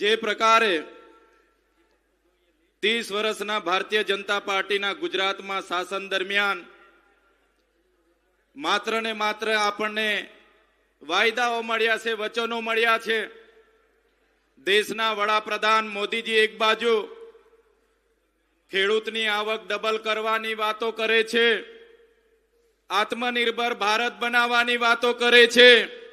જે પ્રકારે ત્રીસ વર્ષના ભારતીય જનતા પાર્ટીના ગુજરાતમાં શાસન દરમિયાન માત્ર ને માત્ર આપણને વાયદાઓ મળ્યા છે, વચનો મળ્યા છે. દેશના વડાપ્રધાન મોદીજી એક બાજુ ખેડૂતની આવક ડબલ કરવાની વાતો કરે છે, આત્મનિર્ભર ભારત બનાવવાની વાતો કરે છે.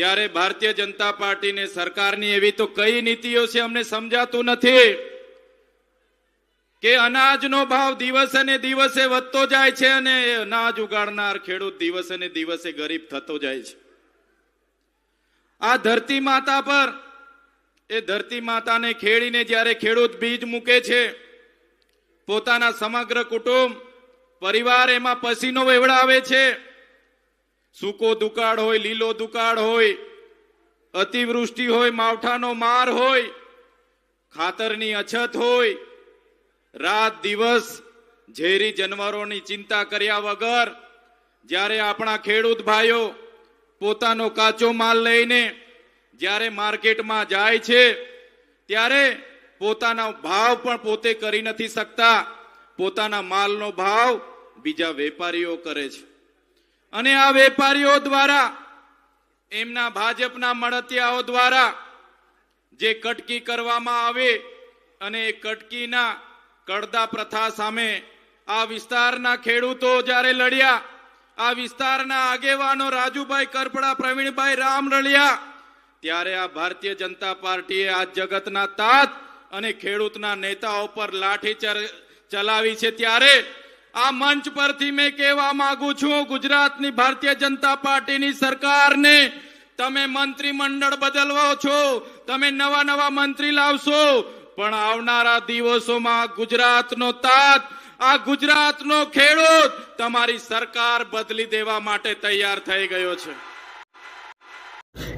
ત્યારે ભારતીય જનતા પાર્ટીને સરકારની એવી તો કઈ નીતિઓ છે અમને સમજાતું નથી કે અનાજનો ભાવ દિવસે ને દિવસે વધતો જાય છે અને અનાજ ઉગાડનાર ખેડૂત દિવસે ને દિવસે ગરીબ થતો જાય છે. આ ધરતી માતા પર, એ ધરતી માતાને ખેડીને જ્યારે ખેડૂત બીજ મૂકે છે, પોતાના સમગ્ર કુટુંબ, પરિવાર એમાં પસીનો વેવડાવે છે. સૂકો દુકાળ હોય, લીલો દુકાળ હોય, અતિવૃષ્ટિ હોય, માવઠાનો માર હોય, ખાતરની અછત હોય, રાત દિવસ ઝેરી જનવરોની ચિંતા કર્યા વગર જ્યારે આપણા ખેડૂત ભાઈઓ પોતાનો કાચો માલ લઈને જ્યારે માર્કેટમાં જાય છે, ત્યારે પોતાના ભાવ પણ પોતે કરી નથી શકતા. પોતાના માલનો ભાવ બીજા વેપારીઓ કરે છે. અને આ વેપારીઓ દ્વારા, એમના ભાજપના મળતિયાઓ દ્વારા જે કટકી કરવામાં આવે અને એ કટકીના કડદા પ્રથા સામે આ વિસ્તારના ખેડૂતો જ્યારે લડ્યા, આ વિસ્તારના આગેવાનો રાજુભાઈ કરપડા, પ્રવીણભાઈ રામ લડ્યા, ત્યારે આ ભારતીય જનતા પાર્ટીએ આ જગતના તાત અને ખેડૂતના નેતાઓ પર લાઠી ચલાવી છે ત્યારે આ મંચ પરથી મેં કહેવા માંગુ છું, ગુજરાતની ભારતીય જનતા પાર્ટીની સરકારને તમે મંત્રીમંડળ બદલવો છો, તમે નવા નવા મંત્રી લાવશો, પણ આવનારા દિવસોમાં ગુજરાતનો તાત, આ ગુજરાતનો ખેડૂત તમારી સરકાર બદલી દેવા માટે તૈયાર થઈ ગયો છે.